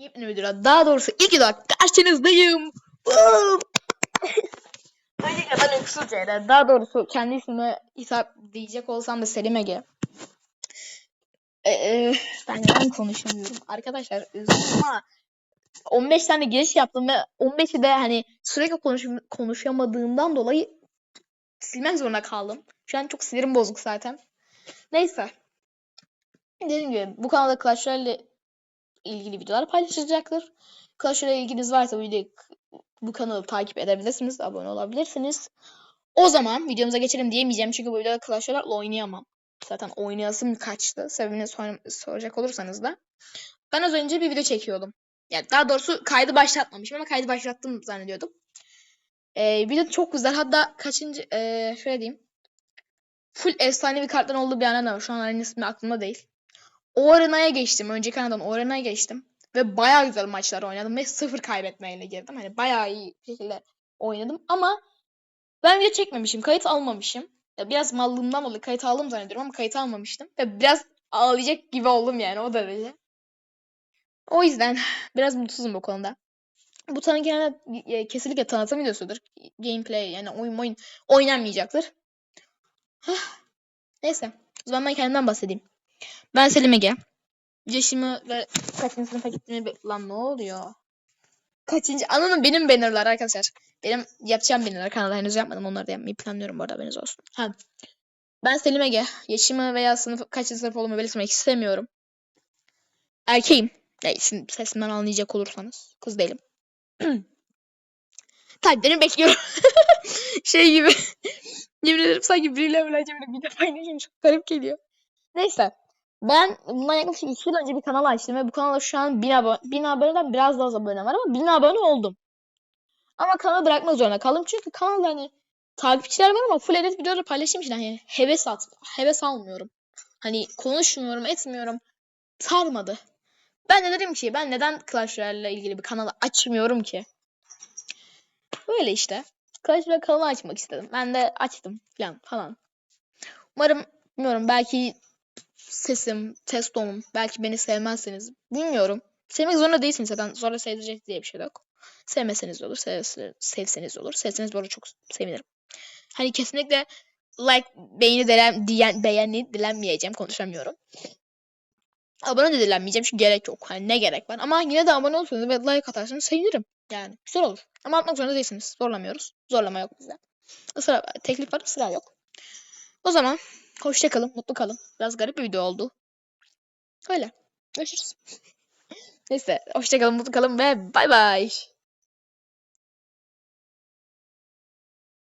Yepyeni videoda daha doğrusu ilk videoda karşınızdayım. Öncelikle ben Öksüz Ceyda. Daha doğrusu kendi ismime hitap diyecek olsam da Selim Ege. Ee, ben yalan konuşamıyorum. Arkadaşlar üzgünüm ama 15 tane giriş yaptım ve 15'i de hani sürekli konuş konuşamadığımdan dolayı silmek zorunda kaldım. Şu an çok sinirim bozuk zaten. Neyse. Dediğim gibi bu kanalda Clash Royale ilgili videolar paylaşacaktır. Clash Royale ilginiz varsa bu videoyu bu kanalı takip edebilirsiniz, abone olabilirsiniz. O zaman videomuza geçelim diyemeyeceğim çünkü bu videoda Clash Royale oynayamam. Zaten oynayasım kaçtı. Sebebini sor soracak olursanız da. Ben az önce bir video çekiyordum. Yani daha doğrusu kaydı başlatmamışım ama kaydı başlattım zannediyordum. Ee, video çok güzel. Hatta kaçıncı ee, şöyle diyeyim. Full efsanevi kartların olduğu bir arena var. Şu an ismi aklımda değil. O arenaya geçtim. Önceki arenadan o arenaya geçtim. Ve bayağı güzel maçlar oynadım. Ve sıfır kaybetmeyle girdim. Hani bayağı iyi şekilde oynadım. Ama ben video çekmemişim. Kayıt almamışım. Ya biraz mallığımdan dolayı kayıt aldım zannediyorum ama kayıt almamıştım. Ve biraz ağlayacak gibi oldum yani o derece. O yüzden biraz mutsuzum bu konuda. Bu tanı genelde e, kesinlikle tanıtım videosudur. Gameplay yani oyun oyun oynanmayacaktır. Neyse. O zaman ben kendimden bahsedeyim. Ben Selim Ege. Yaşımı ve kaçıncı sınıfa gittiğimi... be- Lan ne oluyor? Kaçıncı... Anladın benim bannerlar arkadaşlar. Benim yapacağım bannerlar kanalda henüz yapmadım. Onları da yapmayı planlıyorum bu arada haberiniz olsun. Ha. Ben Selim Ege. Yaşımı veya sınıf kaçıncı sınıf olduğumu belirtmek istemiyorum. Erkeğim. Ya, şimdi sesimden anlayacak olursanız. Kız değilim. Takdirini bekliyorum. şey gibi. Yemin ederim sanki biriyle evleneceğim bir defa paylaşayım. Çok garip geliyor. Neyse. Ben bundan yaklaşık 2 yıl önce bir kanal açtım ve bu kanalda şu an 1000 abone, 1000 aboneden biraz daha az abone var ama 1000 abone oldum. Ama kanalı bırakmak zorunda kaldım çünkü kanalda hani takipçiler var ama full edit videoları paylaşayım için hani heves at, heves almıyorum. Hani konuşmuyorum, etmiyorum. Sarmadı. Ben de dedim ki ben neden Clash Royale ile ilgili bir kanalı açmıyorum ki? Böyle işte. Clash Royale kanalı açmak istedim. Ben de açtım falan falan. Umarım bilmiyorum belki sesim, ses tonum, belki beni sevmezseniz bilmiyorum. Sevmek zorunda değilsiniz zaten. Zorla sevdirecek diye bir şey yok. Sevmeseniz de olur, sev- sevseniz de olur. Sevseniz bu arada çok sevinirim. Hani kesinlikle like, beğeni dilen, diyen, beğeni dilenmeyeceğim. Konuşamıyorum. Abone de dilenmeyeceğim çünkü gerek yok. Hani ne gerek var. Ama yine de abone olursanız ve like atarsanız sevinirim. Yani güzel olur. Ama atmak zorunda değilsiniz. Zorlamıyoruz. Zorlama yok bizde. Israr, teklif var, ısrar yok. O zaman hoşça kalın, mutlu kalın. Biraz garip bir video oldu. Öyle. Görüşürüz. Neyse, hoşça kalın, mutlu kalın ve bay bay.